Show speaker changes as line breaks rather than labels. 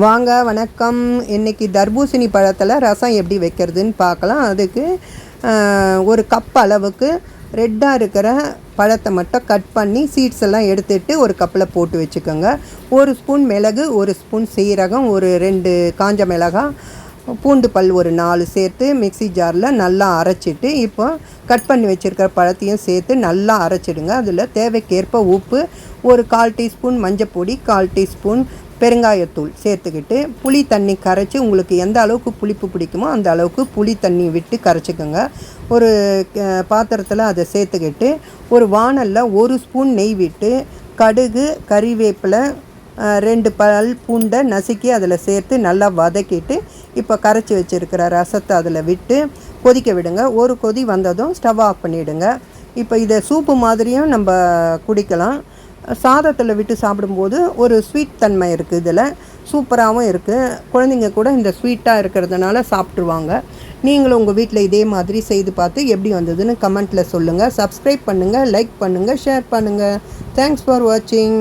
வாங்க வணக்கம். இன்னைக்கு தர்பூசணி பழத்தில் ரசம் எப்படி வைக்கிறதுன்னு பார்க்கலாம். அதுக்கு ஒரு கப் அளவுக்கு ரெட்டாக இருக்கிற பழத்தை மட்டும் கட் பண்ணி சீட்ஸ் எல்லாம் எடுத்துட்டு ஒரு கப்பில் போட்டு வச்சுக்கோங்க. ஒரு ஸ்பூன் மிளகு ஒரு ஸ்பூன் சீரகம் ஒரு ரெண்டு காஞ்ச மிளகாய் பூண்டு பல் ஒரு நாலு சேர்த்து மிக்ஸி ஜாரில் நல்லா அரைச்சிட்டு இப்போ கட் பண்ணி வச்சுருக்கிற பழத்தையும் சேர்த்து நல்லா அரைச்சிடுங்க. அதில் தேவைக்கேற்ப உப்பு ஒரு கால் டீஸ்பூன் மஞ்சப்பொடி கால் டீஸ்பூன் பெருங்காயத்தூள் சேர்த்துக்கிட்டு புளி தண்ணி கரைச்சி உங்களுக்கு எந்த அளவுக்கு புளிப்பு பிடிக்குமோ அந்த அளவுக்கு புளி தண்ணி விட்டு கரைச்சிக்கோங்க. ஒரு பாத்திரத்தில் அதை சேர்த்துக்கிட்டு ஒரு வாணலில் ஒரு ஸ்பூன் நெய் விட்டு கடுகு கறிவேப்பிலை ரெண்டு பல் பூண்டை நசுக்கி அதில் சேர்த்து நல்லா வதக்கிட்டு இப்போ கரைச்சி வச்சுருக்கிற ரசத்தை அதில் விட்டு கொதிக்க விடுங்க. ஒரு கொதி வந்ததும் ஸ்டவ் ஆஃப் பண்ணிவிடுங்க இப்போ இதை சூப்பு மாதிரியும் நம்ம குடிக்கலாம். சாதத்தில் விட்டு சாப்பிடும்போது ஒரு ஸ்வீட் தன்மை இருக்குது இதில். சூப்பராகவும் இருக்குது குழந்தைங்க கூட இந்த ஸ்வீட்டாக இருக்கிறதுனால சாப்பிட்ருவாங்க நீங்களும் உங்கள் வீட்டில் இதே மாதிரி செய்து பார்த்து எப்படி வந்ததுன்னு கமெண்ட்டில் சொல்லுங்கள் சப்ஸ்கிரைப் பண்ணுங்கள் லைக் பண்ணுங்கள் ஷேர் பண்ணுங்கள் தேங்க்ஸ் ஃபார் வாட்சிங்